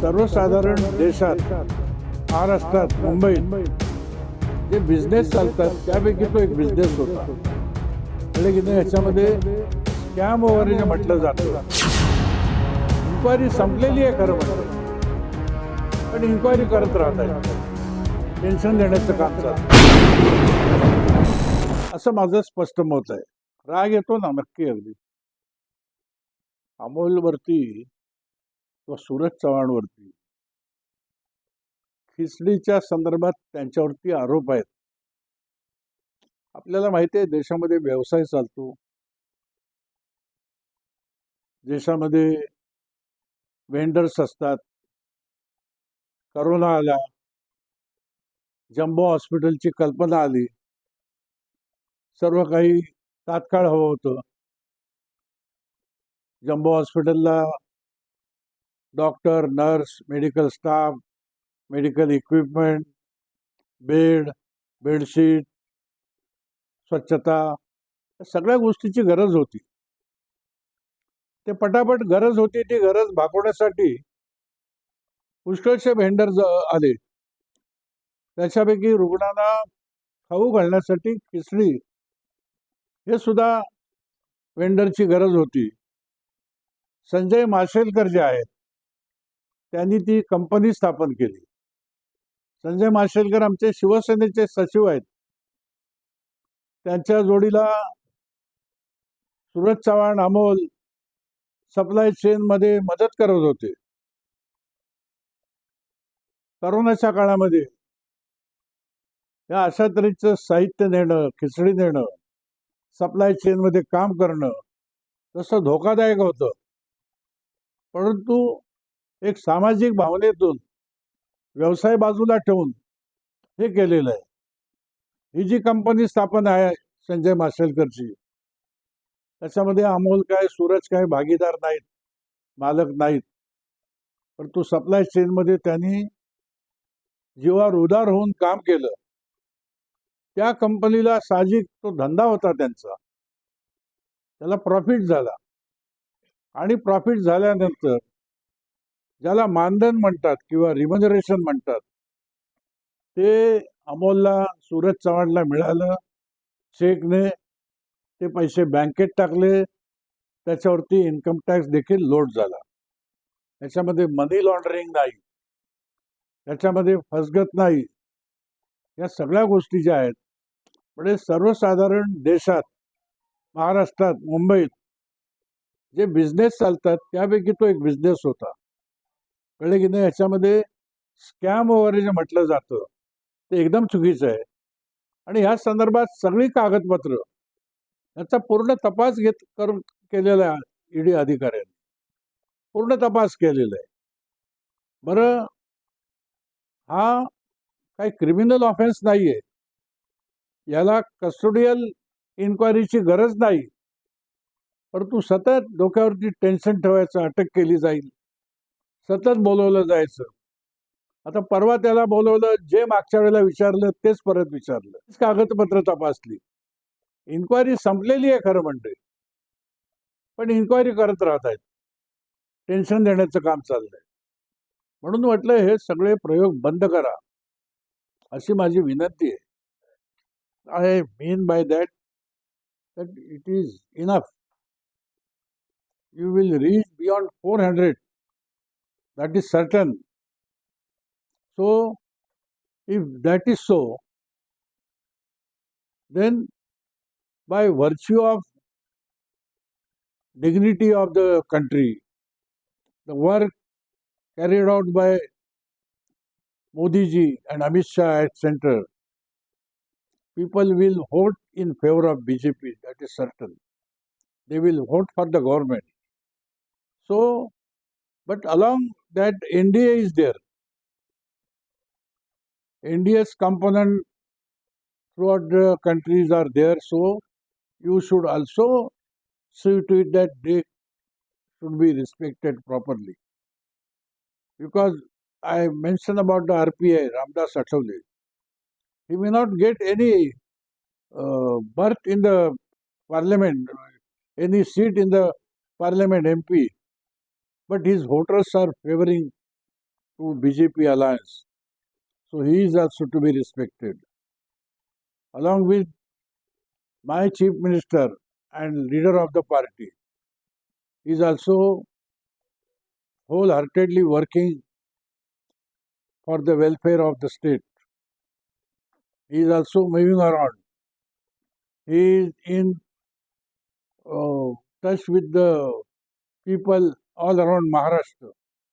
सर्वसाधारण देशात महाराष्ट्रात मुंबईत जे बिझनेस चालतात त्यापैकी तो एक बिझनेस होता. म्हणजे की नाही? याच्यामध्ये स्कॅम वगैरे जे म्हटलं जातं. इन्क्वायरी संपलेली आहे खरं म्हणजे. पण इन्क्वायरी करत राहत टेन्शन देण्याचं काम चालतं. असं माझं स्पष्ट मत आहे. राग येतो ना नक्की अगदी. अमोलवरती किंवा सूरज चव्हाणवरती. खिचडीच्या संदर्भात त्यांच्यावरती आरोप आहेत. आपल्याला माहिती आहे देशामध्ये व्यवसाय चालतो. देशामध्ये वेंडर्स असतात. करोना आला. जम्बो हॉस्पिटलची कल्पना आली. सर्व काही तात्काळ हवं होतं. जम्बो हॉस्पिटलला doctor nurse medical staff medical equipment bed bedsheet स्वच्छता या सगळ्या गोष्टीची गरज होती. ते पटापट गरज होती ती गरज भागवण्यासाठी पुष्कळसे व्हेंडर आले. त्याच्यापैकी रुग्णांना खाऊ घालण्यासाठी खिचडी हे सुद्धा वेंडरची गरज होती. संजय माशेलकर जे आहेत त्यांनी ती कंपनी स्थापन केली. संजय माशेलकर आमचे शिवसेनेचे सचिव आहेत. त्यांच्या जोडीला सुरज चव्हाण अमोल सप्लाय चेनमध्ये मदत करत होते. करोनाच्या काळामध्ये या अशा तऱ्हेचं साहित्य नेणं खिचडी नेणं सप्लाय चेनमध्ये काम करणं तसं धोकादायक होतं. परंतु एक सामाजिक भावनेतून व्यवसाय बाजूला ठेवून हे केलेलं आहे. ही जी कंपनी स्थापन आहे संजय माशेलकरची त्याच्यामध्ये अमोल काय सूरज काय भागीदार नाहीत मालक नाहीत. परंतु सप्लाय चेनमध्ये त्यांनी जीवावर उदार होऊन काम केलं. त्या कंपनीला साहजिक तो धंदा होता त्यांचा. त्याला प्रॉफिट झाला. आणि प्रॉफिट झाल्यानंतर ज्याला मानधन म्हणतात किंवा रिमनरेशन म्हणतात ते अमोलला सूरज चव्हाणला मिळालं. चेकने ते पैसे बँकेत टाकले. त्याच्यावरती इन्कम टॅक्स देखील लोड झाला. त्याच्यामध्ये मनी लॉन्ड्रिंग नाही. त्याच्यामध्ये फसगत नाही. या सगळ्या गोष्टी ज्या आहेत म्हणजे सर्वसाधारण देशात महाराष्ट्रात मुंबईत जे बिझनेस चालतात त्यापैकी तो एक बिझनेस होता. कळलं की नाही? याच्यामध्ये स्कॅम वगैरे जे म्हटलं जातं ते एकदम चुकीचं आहे. आणि ह्या संदर्भात सगळी कागदपत्र याचा पूर्ण तपास घेत करून केलेला आहे ईडी अधिकाऱ्यांनी. पूर्ण तपास केलेला आहे. बरं हा काही क्रिमिनल ऑफेन्स नाही आहे याला कस्टोडियल इन्क्वायरीची गरज नाही. परंतु सतत डोक्यावरती टेन्शन ठेवायचं अटक केली जाईल. सतत बोलवलं जायचं. आता परवा त्याला बोलवलं जे मागच्या वेळेला विचारलं तेच परत विचारलं. कागदपत्र तपासली. इन्क्वायरी संपलेली आहे खरं म्हणते पण इन्क्वायरी करत राहत आहेत. टेन्शन देण्याचं काम चाललंय. म्हणून म्हटलं हे सगळे प्रयोग बंद करा. अशी माझी विनंती आहे. I mean by that that it is enough you will reach beyond 400 that is certain. So if that is so then by virtue of dignity of the country the work carried out by modi ji and amit shah at center people will vote in favor of bjp that is certain. They will vote for the government. So, but along that, India is there. India's component throughout the countries are there, so you should also see to it that they should be respected properly. Because I mentioned about the RPI, Ramdas Athavale. He may not get any uh, berth in the parliament, any seat in the parliament MP, but his voters are favoring to BJP alliance. So he is also to be respected. Along with my chief minister and leader of the party, he is also wholeheartedly working for the welfare of the state. He is also moving around. He is in uh, touch with the people all around Maharashtra.